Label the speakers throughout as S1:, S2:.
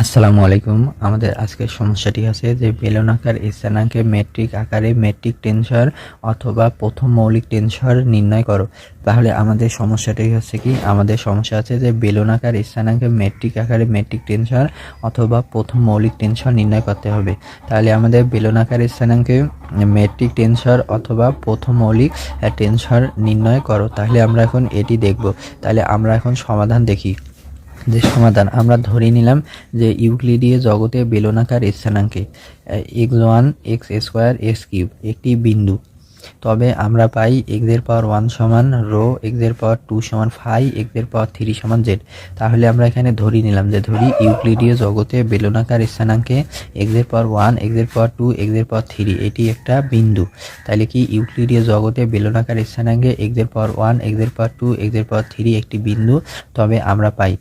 S1: আসসালামু আলাইকুম। আমাদের আজকের সমস্যাটি আছে যে বেলনাকার স্থানাঙ্কে মেট্রিক আকারে মেট্রিক টেনসর অথবা প্রথম মৌলিক টেনসর নির্ণয় করো। তাহলে আমাদের সমস্যাটি হচ্ছে কি? আমাদের সমস্যা আছে যে বেলনাকার স্থানাঙ্কে মেট্রিক আকারে মেট্রিক টেনসর অথবা প্রথম মৌলিক টেনসর নির্ণয় করতে হবে। তাহলে আমাদের বেলনাকার স্থানাঙ্কে মেট্রিক টেনসর অথবা প্রথম মৌলিক টেনসর নির্ণয় করো। তাহলে আমরা এখন এটি দেখব। তাহলে আমরা এখন সমাধান দেখি। যে সমাধান আমরা ধরে নিলাম যে ইউক্লিডীয় জগতে বেলনাকার স্থানাঙ্কে X one, X square, X cube, একটি বিন্দু। তবে আমরা পাই এক্সের পাওয়ার ওয়ান সমান রো এক্সের পাওয়ার টু সমান ফাই এক্সের পাওয়ার থ্রি সমান জেড। তাহলে আমরা এখানে ধরি নিলাম যে ধরি ইউক্লিডীয় জগতে বেলনাকার স্থানাঙ্কে এক্সের পাওয়ার ওয়ান এক্সের পাওয়ার টু এক্সের পাওয়ার থ্রি, এটি একটা বিন্দু। তাহলে কি ইউক্লিডীয় জগতে বেলনাকার স্থানাঙ্কে এক্সের পাওয়ার ওয়ান এক্সের পাওয়ার টু এক্সের পাওয়ার থ্রি একটি বিন্দু? তবে আমরা পাই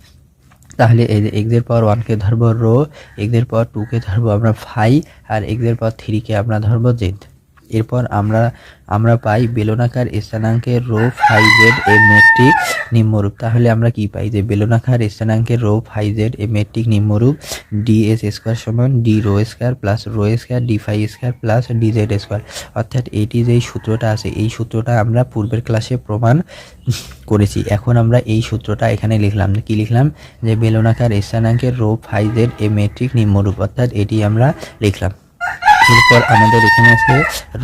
S1: তাহলে এক্সের পাওয়ার ওয়ানকে ধরবো রো এক্সের পাওয়ার টুকে ধরবো আমরা ফাই আর এক্সের পাওয়ার থ্রিকে আমরা ধরবো জেড এরপর আমরা আমরা পাই বেলনাকার স্থানাঙ্কের রো ফাই জেড এ মেট্রিক নিম্নরূপ। তাহলে আমরা কি পাই? যে বেলনাকার স্থানাঙ্কের রো ফাই জেড এ মেট্রিক নিম্নরূপ ডি এস স্কোয়ার সমান D rho square plus rho square D phi square plus D Z square. অর্থাৎ এটি যেই সূত্রটা আছে, এই সূত্রটা আমরা পূর্বের ক্লাসে প্রমাণ করেছি। এখন আমরা এই সূত্রটা এখানে লিখলাম। কি লিখলাম? যে বেলনাকার স্থানাঙ্কের রো ফাই জেড এ মেট্রিক নিম্নরূপ। অর্থাৎ এটি আমরা লিখলাম। এরপর আমাদের এখানে আছে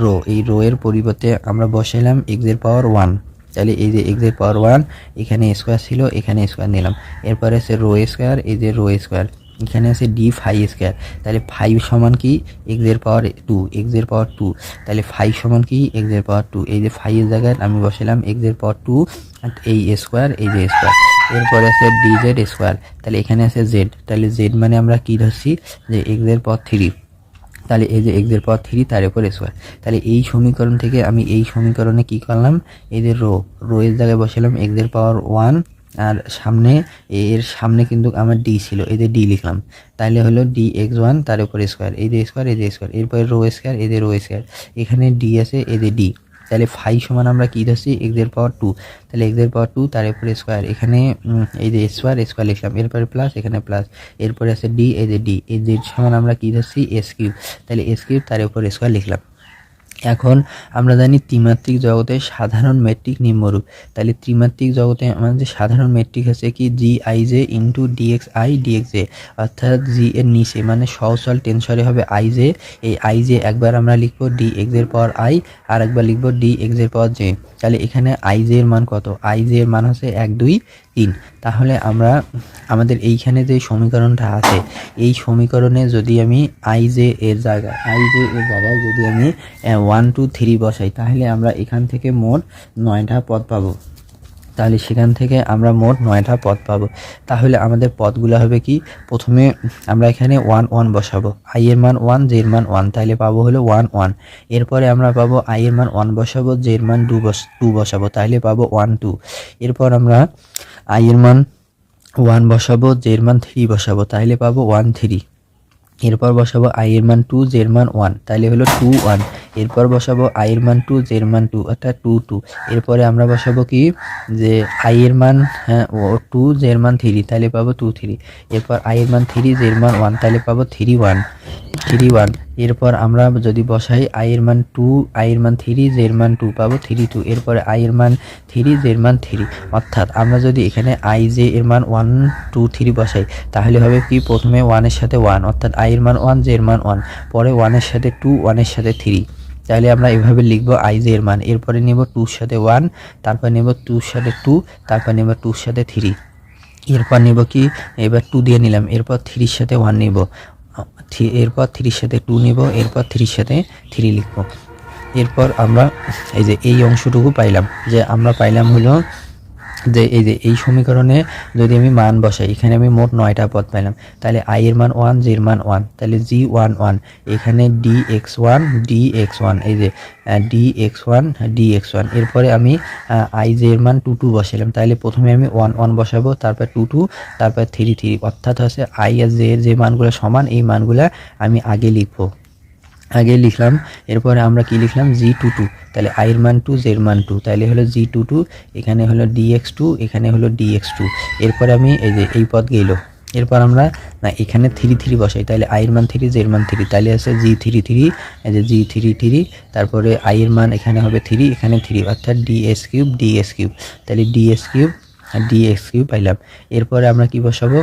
S1: রো। এই রো এর পরিবর্তে আমরা বসাইলাম এক্সের পাওয়ার ওয়ান তাহলে এই যে এক্সের পাওয়ার ওয়ান এখানে স্কোয়ার ছিল, এখানে স্কোয়ার নিলাম। এরপরে আছে রো স্কোয়ার এই যে রো স্কোয়ার এখানে আছে ডি ফাইভ স্কোয়ার তাহলে ফাইভ সমান কি? এক্সের পাওয়ার টু এক্সের পাওয়ার টু তাহলে ফাইভ সমান কি? এক্সের পাওয়ার টু এই যে ফাইভের জায়গায় আমি বসালাম এক্সের পাওয়ার টু এই স্কোয়ার এই যে স্কোয়ার এরপরে আছে ডি জেড স্কোয়ার তাহলে এখানে আছে জেড তাহলে জেড মানে আমরা কি ধরছি? যে এক্সের পাওয়ার থ্রি তাহলে এই যে এক্সের পাওয়ার থ্রি, তার উপর স্কোয়ার তাহলে এই সমীকরণ থেকে আমি এই সমীকরণে কি করলাম? এদের রো রো এর জায়গায় বসালাম এক্সের পাওয়ার ওয়ান আর সামনে এর সামনে কিন্তু আমার ডি ছিল এদের ডি লিখলাম। তাহলে হলো ডি এক্স ওয়ান তার উপর স্কোয়ার এই যে স্কোয়ার যে স্কোয়ার এরপরে রো স্কোয়ার এদের রো স্কোয়ার এখানে ডি আছে যে ডি তাহলে ফাইভ সমান আমরা কী ধরছি? এক্সের পাওয়ার টু তাহলে এক্সের পাওয়ার টু তার এরপরে স্কোয়ার এখানে এই যে স্কোয়ার স্কোয়ার লিখলাম। এরপরে প্লাস এখানে প্লাস এরপরে আছে ডি এই যে ডি এই যে সমান আমরা কী ধরছি? এস কিউ তাহলে এস কিউ তার উপর স্কোয়ার লিখলাম। এখন আমরা জানি ত্রিমাত্রিক জগতে সাধারণ মেট্রিক নিম্নরূপ। তাহলে ত্রিমাত্রিক জগতে আমাদের সাধারণ মেট্রিক হচ্ছে কি? G I J into D X I D X J অর্থাৎ জি এর নিচে মানে সহসল টেনসরে হবে আই জে এই আই জে একবার আমরা লিখব ডি এক্সের পাওয়ার আই আর একবার লিখব ডি এক্সের পাওয়ার জে তাহলে এখানে আই জে এর মান কত? আই জে এর মান হচ্ছে এক দুই তিন তাহলে আমরা, আমাদের এইখানে যে সমীকরণটা আছে, এই সমীকরণে যদি আমি আই জে এর জায়গায়, আই জে এর জায়গায় যদি আমি ওয়ান টু থ্রি বসাই, তাহলে আমরা এখান থেকে মোট নয়টা পদ পাবো। তাহলে সেখান থেকে আমরা মোট নয়টা পদ পাবো। তাহলে আমাদের পদগুলো হবে কি? প্রথমে আমরা এখানে ওয়ান ওয়ান বসাবো। আই এর মান ওয়ান জের মান ওয়ান তাহলে পাবো হলো ওয়ান ওয়ান এরপরে আমরা পাবো আই এর মান ওয়ান বসাবো জের মান টু বস টু বসাবো, তাহলে পাবো ওয়ান টু এরপর আমরা আই এর মান ওয়ান বসাবো জের মান থ্রি বসাবো, তাহলে পাবো ওয়ান থ্রি এরপর বসাবো আই এর মান টু জের মান ওয়ান তাহলে হলো টু ওয়ান এরপর বসাবো আই এর মান টু জের মান টু অর্থাৎ টু টু এরপরে আমরা বসাবো কি? যে আই এর মান হ্যাঁ ও টু জের মান থ্রি তাহলে পাবো টু থ্রি এরপর আই এর মান থ্রি জের মান ওয়ান তাহলে পাবো থ্রি ওয়ান থ্রি ওয়ান এরপর আমরা যদি বসাই আই এর মান টু আই এর মান থ্রি জের মান টু পাবো, থ্রি টু। এরপরে আই এর মান থ্রি জের মান থ্রি। অর্থাৎ আমরা যদি এখানে আই জে এর মান ওয়ান, টু, থ্রি বসাই, তাহলে হবে কি? প্রথমে ওয়ানের সাথে ওয়ান, অর্থাৎ আই এর মান ওয়ান। জের মান ওয়ান পরে ওয়ানের সাথে টু ওয়ানের সাথে থ্রি। তাহলে আমরা এভাবে লিখব আই জে এর মান। এরপরে নেব টুর সাথে ওয়ান, তারপর নেব টুর সাথে টু, তারপর নেব টুর সাথে থ্রি। এরপর নেব কি? এবার টু দিয়ে নিলাম। এরপর থ্রির সাথে ওয়ান নেব। এরপর থ্রির সাথে টু নেব, এরপর থ্রির সাথে থ্রি লিখব। এরপর আমরা এই যে এই অংশটুকু পাইলাম, যে আমরা পাইলাম হলো যে এই যে এই সমীকরণে যদি আমি মান বসাই, এখানে আমি মোট নয়টা পদ পাইলাম, তাহলে আই এর মান ওয়ান জির মান ওয়ান তাহলে জি ওয়ান ওয়ান এখানে D X one D X one এই যে D X one D X one এরপরে আমি আই জে এর মান টু টু বসালাম তাহলে প্রথমে আমি ওয়ান ওয়ান বসাবো, তারপর টু টু তারপর থ্রি থ্রি অর্থাৎ হচ্ছে আই আর জে এর যে মানগুলো সমান, এই মানগুলো আমি আগে লিখব। আগে লিখলাম, এরপরে আমরা কি লিখলাম? জি টু টু তাহলে আইয়ের মান টু জের মান টু তাহলে হলো জি টু টু এখানে হলো ডি এক্স টু এখানে হলো ডি এক্স টু এরপরে আমি এই যে এই পদ গেলো, এরপর আমরা না এখানে থ্রি থ্রি বসাই, তাহলে আইয়ের মান থ্রি জের মান থ্রি তাহলে আছে জি থ্রি থ্রি এই যে জি থ্রি থ্রি তারপরে আইয়ের মান এখানে হবে থ্রি এখানে থ্রি অর্থাৎ D S cube D S cube তাহলে ডি এস কিউব আর ডি এক্স কিউব পাইলাম। এরপরে আমরা কি বসাবো?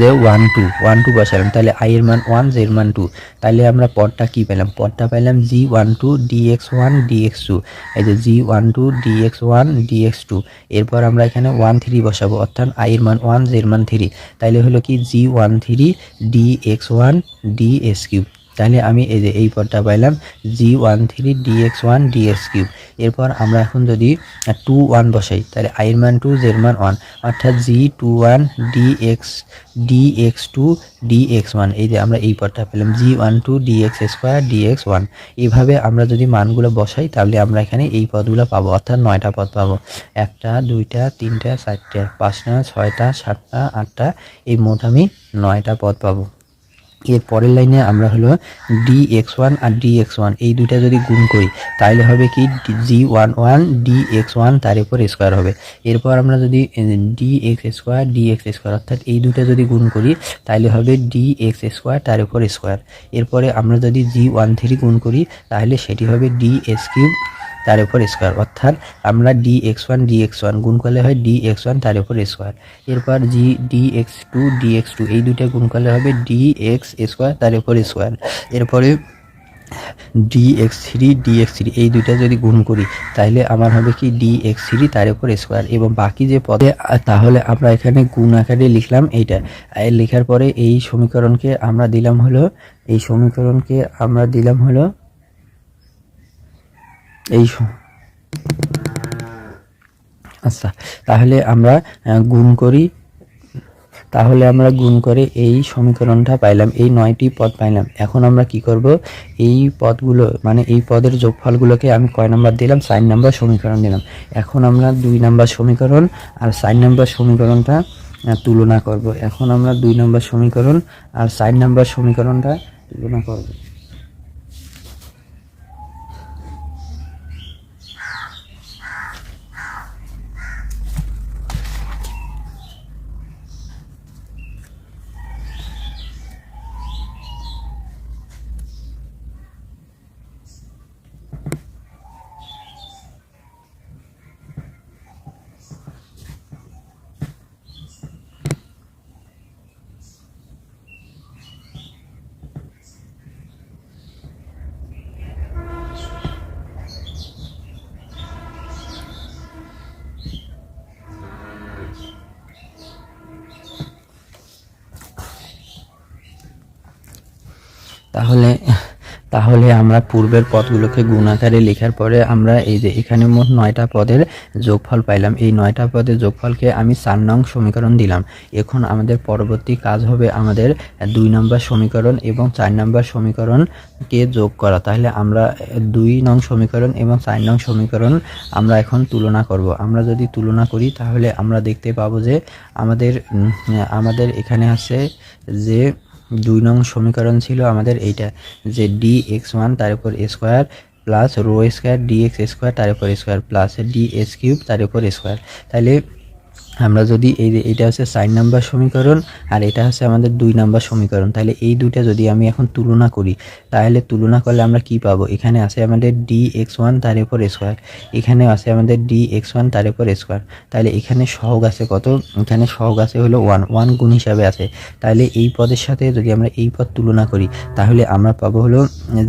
S1: যে ওয়ান টু ওয়ান টু বসালাম। তাহলে আই এর মান ওয়ান জের মান টু তাহলে আমরা পদটা কি পেলাম? পদটা পেলাম G one two D X one D X two এই যে G one two D X one D X two এরপর আমরা এখানে ওয়ান থ্রি বসাবো, অর্থাৎ আই এর মান ওয়ান জের মান থ্রি তাহলে হলো কি G one three D X one D S cube তাহলে আমি এই যে এই পদটা পাইলাম G one three D X one D X cube এরপর আমরা এখন যদি টু ওয়ান বসাই, তাহলে আইয়ের মান টু জের মান ওয়ান অর্থাৎ g two one d x d x two d x one এই যে আমরা এই পদটা পেলাম g one two d x square d x one এইভাবে আমরা যদি মানগুলো বসাই, তাহলে আমরা এখানে এই পদগুলো পাবো, অর্থাৎ নয়টা পদ পাবো। একটা, দুইটা, তিনটা, চারটে, পাঁচটা, ছয়টা, সাতটা, আটটা, এই মোট আমি নয়টা পদ পাবো। এর পরের লাইনে আমরা হলো ডি এক্স ওয়ান আর ডি এক্স ওয়ান এই দুইটা যদি গুণ করি তাহলে হবে কি? G one one d x one তার উপর স্কোয়ার হবে। এরপর আমরা যদি d x square d x square অর্থাৎ এই দুইটা যদি গুণ করি তাহলে হবে ডি এক্স স্কোয়ার তার উপর স্কোয়ার এরপরে আমরা যদি জি ওয়ান থ্রি গুণ করি তাহলে সেটি হবে ডি এস কিউব তার উপর স্কোয়ার অর্থাৎ আমরা d x one d x one গুণ করলে হয় ডি এক্স ওয়ান তার উপর স্কোয়ার এরপর g d x two d x two এই দুইটা গুণ করলে হবে ডি এক্স স্কোয়ার তার উপর স্কোয়ার এরপরে d x three d x three এই দুইটা যদি গুণ করি তাহলে আমার হবে কি ডি এক্স থ্রি তার উপর স্কোয়ার এবং বাকি যে পদে, তাহলে আমরা এখানে গুণ আকারে লিখলাম এইটা। লেখার পরে এই সমীকরণকে আমরা দিলাম হলো, এই সমীকরণকে আমরা দিলাম হলো এই আচ্ছা তাহলে আমরা গুণ করি। তাহলে আমরা গুণ করে এই সমীকরণটা পাইলাম, এই নয়টি পদ পাইলাম। এখন আমরা কি করব? এই পদগুলো মানে এই পদের যোগফলগুলোকে আমি কয় নাম্বার দিলাম? সাইন নাম্বার সমীকরণ দিলাম। এখন আমরা দুই নাম্বার সমীকরণ আর সাইন নাম্বার সমীকরণটা তুলনা করব। এখন আমরা দুই নাম্বার সমীকরণ আর সাইন নাম্বার সমীকরণটা তুলনা করব তাহলে তাহলে আমরা পূর্বের পদগুলোকে গুণ আকারে লেখার পরে আমরা এই যে এখানে মোট নয়টা পদের যোগফল পাইলাম। এই নয়টা পদের যোগফলকে আমি চার নং সমীকরণ দিলাম। এখন আমাদের পরবর্তী কাজ হবে আমাদের দুই নম্বর সমীকরণ এবং চার নম্বর সমীকরণকে যোগ করা। তাহলে আমরা দুই নং সমীকরণ এবং চার নং সমীকরণ আমরা এখন তুলনা করব। আমরা যদি তুলনা করি, তাহলে আমরা দেখতে পাবো যে আমাদের আমাদের এখানে আছে যে দুই নং সমীকরণ ছিল আমাদের এইটা, যে ডি এক্স ওয়ান তার উপর square plus rho square d x square তার উপর square plus d s cube তার উপর স্কোয়ার তাহলে আমরা যদি এই যে এইটা হচ্ছে সাইন নাম্বার সমীকরণ আর এটা হচ্ছে আমাদের দুই নাম্বার সমীকরণ, তাহলে এই দুইটা যদি আমি এখন তুলনা করি, তাহলে তুলনা করলে আমরা কি পাবো? এখানে আছে আমাদের ডি এক্স ওয়ান তার উপর স্কোয়ার এখানে আছে আমাদের ডি এক্স ওয়ান তার উপর স্কোয়ার তাহলে এখানে সহগ আছে কত? এখানে সহগ আছে হলো ওয়ান ওয়ান গুণ হিসাবে আছে। তাহলে এই পদের সাথে যদি আমরা এই পদ তুলনা করি, তাহলে আমরা পাবো হলো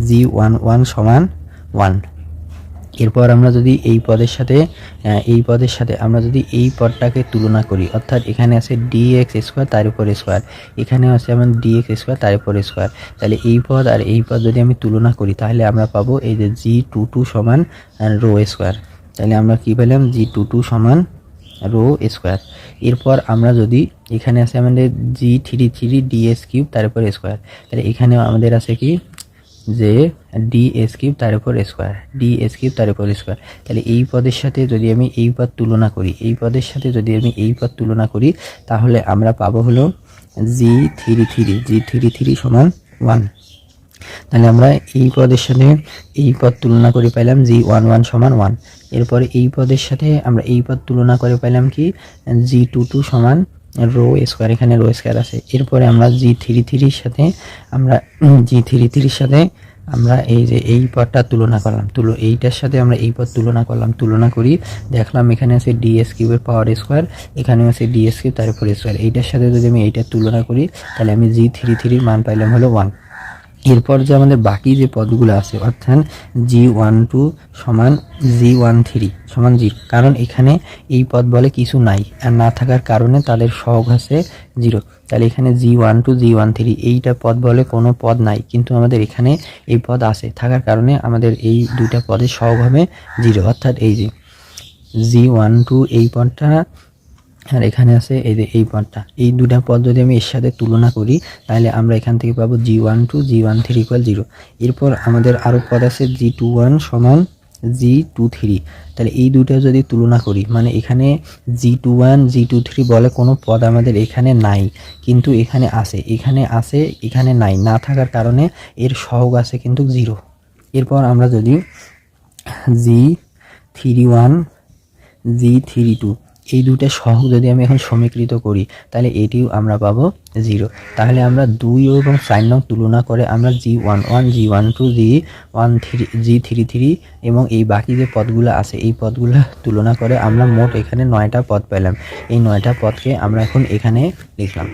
S1: জি ওয়ান ওয়ান সমান ওয়ান এরপর আমরা যদি এই পদের সাথে এই পদের সাথে আমরা যদি এই পদটাকে তুলনা করি, অর্থাৎ এখানে আছে ডি এক্স স্কোয়ার তার উপর স্কোয়ার এখানে আছে আমার ডি এক্স স্কোয়ার তার উপর স্কোয়ার তাহলে এই পদ আর এই পদ যদি আমি তুলনা করি, তাহলে আমরা পাবো এই যে জি টু টু সমান রো স্কোয়ার তাহলে আমরা কি পেলাম? জি টু টু সমান রো স্কোয়ার এরপর আমরা যদি এখানে আছে আমাদের g three three d s cube তার উপর স্কোয়ার তাহলে এখানে আমাদের আছে কি? যে ডি কিউব তার উপর স্কোয়ার ডি কিউব তার উপর স্কোয়ার। তাহলে এই পদের সাথে যদি আমি এই পদ তুলনা করি, এই পদের সাথে যদি আমি এই পদ তুলনা করি, তাহলে আমরা পাবো হলো g three three g three three সমান ওয়ান। তাহলে আমরা এই পদের সাথে এই পদ তুলনা করে পাইলাম জি ওয়ান ওয়ান সমান ওয়ান। এরপরে এই পদের সাথে আমরা এই পদ তুলনা করে পাইলাম কি? জি টু টু সমান রো স্কোয়ার এখানে রো স্কোয়ার আছে। এরপরে আমরা জি থ্রি থ্রির সাথে আমরা জি থ্রি থ্রির সাথে আমরা এই যে এই পদটা তুলনা করলাম। তুলো, এইটার সাথে আমরা এই পদ তুলনা করলাম। তুলনা করি, দেখলাম এখানে আছে ডিএস কিউবের পাওয়ার স্কোয়ার এখানে আছে ডিএস কিউব তারপরে স্কোয়ার এইটার সাথে যদি আমি এইটার তুলনা করি, তাহলে আমি জি থ্রি থ্রির মান পাইলাম হলো ওয়ান এরপর যে আমাদের বাকি যে পদগুলো আছে, অর্থাৎ জি ওয়ান টু সমান জি ওয়ান থ্রি সমান জিরো কারণ এখানে এই পদ বলে কিছু নাই, আর না থাকার কারণে তাদের সহগ আছে জিরো। তাহলে এখানে g one two g one three এইটা পদ বলে কোনো পদ নাই, কিন্তু আমাদের এখানে এই পদ আছে, থাকার কারণে আমাদের এই দুইটা পদের সহগ হবে জিরো। অর্থাৎ এই যে জি ওয়ান টু এই পদটা আর এখানে আছে এই যে এই পদটা। এই দুটা পদ যদি আমি এর সাথে তুলনা করি, তাহলে আমরা এখান থেকে পাবো g one two g one three equal zero এরপর আমাদের আরও পদ আছে জি টু ওয়ান সমান জি টু থ্রি তাহলে এই দুটো যদি তুলনা করি মানে এখানে g two one g two three বলে কোনো পদ আমাদের এখানে নাই, কিন্তু এখানে আছে। এখানে আছে, এখানে নাই। না থাকার কারণে এর সহগ আছে কিন্তু জিরো এরপর আমরা যদি g three one g three two এই দুইটা সহগ যদি আমি এখন সমীকৃত করি, তাহলে এটিও আমরা পাবো জিরো। তাহলে আমরা দুই এবং চার নং তুলনা করে আমরা g one one, g one two, g one three, g three three এবং এই বাকি যে পদগুলো আছে, এই পদগুলো তুলনা করে আমরা মোট এখানে নয়টা পদ পেলাম। এই নয়টা পদকে আমরা এখন এখানে লিখলাম।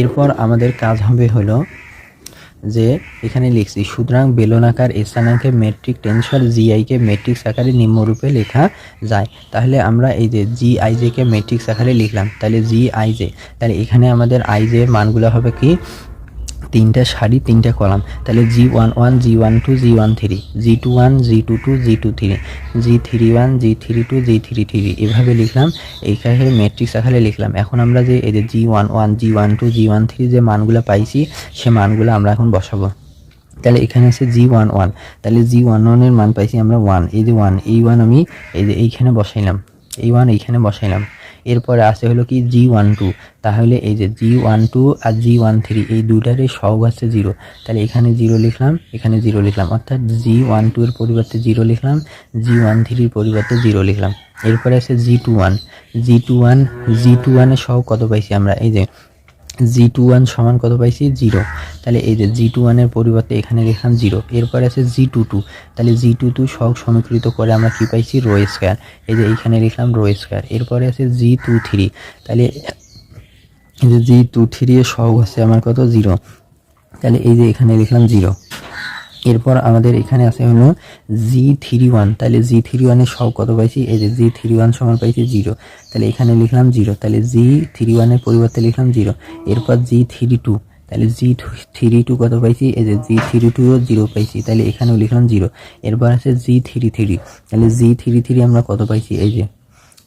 S1: এরপর আমাদের কাজ হবে হলো যে এখানে লিখছি, সুতরাং বেলনাকার স্থানাঙ্কে মেট্রিক টেনসর জিআইকে মেট্রিক্স আকারে নিম্নরূপে লেখা যায়। তাহলে আমরা এই যে জি আইজেকে মেট্রিক্স আকারে লিখলাম, তাহলে জি আইজে তাহলে এখানে আমাদের আইজে মানগুলো হবে কি? তিনটা সারি তিনটা কলাম। তাহলে g one one g one two g one three g two one g two two g two three g three one g three two g three three এভাবে লিখলাম এইখানে ম্যাট্রিক্স আকারে লিখলাম। এখন আমরা যে যে g one one g one two g one three যে মানগুলো পাইছি, সে মানগুলো আমরা এখন বসাবো। তাহলে এখানে আছে জি ওয়ান ওয়ান তাহলে জি ওয়ান ওয়ানের মান পাইছি আমরা ওয়ান এই যে ওয়ান এই ওয়ান আমি এই যে এইখানে বসাইলাম। এই ওয়ান এইখানে বসাইলাম। এরপরে আসে হলো কি জি ওয়ান টু তাহলে এই যে জি ওয়ান টু আর জি ওয়ান থ্রি এই দুইটারই সহগ আছে জিরো তাহলে এখানে জিরো লিখলাম, এখানে জিরো লিখলাম। অর্থাৎ জি ওয়ান টু এর পরিবর্তে জিরো লিখলাম জি ওয়ান থ্রির পরিবর্তে জিরো লিখলাম। এরপরে আছে g two one g two one g two ওয়ানের সহ কত পাইছি আমরা? এই যে জি টু ওয়ান সমান কত পাইছি? জিরো তাহলে এই যে জি টু ওয়ানের পরিবর্তে এখানে লিখলাম জিরো এরপরে আছে জি টু টু তাহলে জি টু টু সব সমীকৃত করে আমরা কী পাইছি? Rho square. এই যে এইখানে লিখলাম রো স্কোয়ার। এরপরে আছে জি টু থ্রি তাহলে এই যে জি টু থ্রি এর সহগ আছে আমার কত? জিরো তাহলে এই যে এখানে লিখলাম জিরো এরপর আমাদের এখানে আছে হলো জি থ্রি ওয়ান তাহলে জি থ্রি ওয়ানের সব কত পাইছি? এই যে জি থ্রি ওয়ান সমান পাইছি জিরো তাহলে এখানে লিখলাম জিরো তাহলে জি থ্রি ওয়ানের পরিবর্তে লিখলাম জিরো এরপর জি থ্রি টু তাহলে জি থ্রি টু কত পাইছি? এই যে জি থ্রি টুও জিরো পাইছি, তাহলে এখানেও লিখলাম জিরো এরপর আছে জি থ্রি থ্রি তাহলে জি থ্রি থ্রি আমরা কত পাইছি? এই যে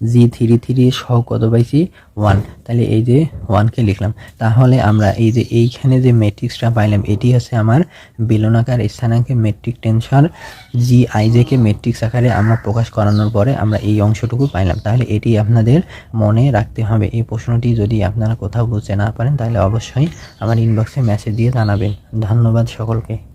S1: জি থ্রি থ্রি সহ কত পাইছি? ওয়ান তাহলে এই যে ওয়ানকে লিখলাম। তাহলে আমরা এই যে এইখানে যে ম্যাট্রিক্সটা পাইলাম, এটি হচ্ছে আমার বেলনাকার স্থানাঙ্কে metric tensor g i i j k matrix আকারে আমরা প্রকাশ করানোর পরে আমরা এই অংশটুকু পাইলাম। তাহলে এটি আপনাদের মনে রাখতে হবে। এই প্রশ্নটি যদি আপনারা কোথাও বুঝতে না পারেন, তাহলে অবশ্যই আমার ইনবক্সে মেসেজ দিয়ে জানাবেন। ধন্যবাদ সকলকে।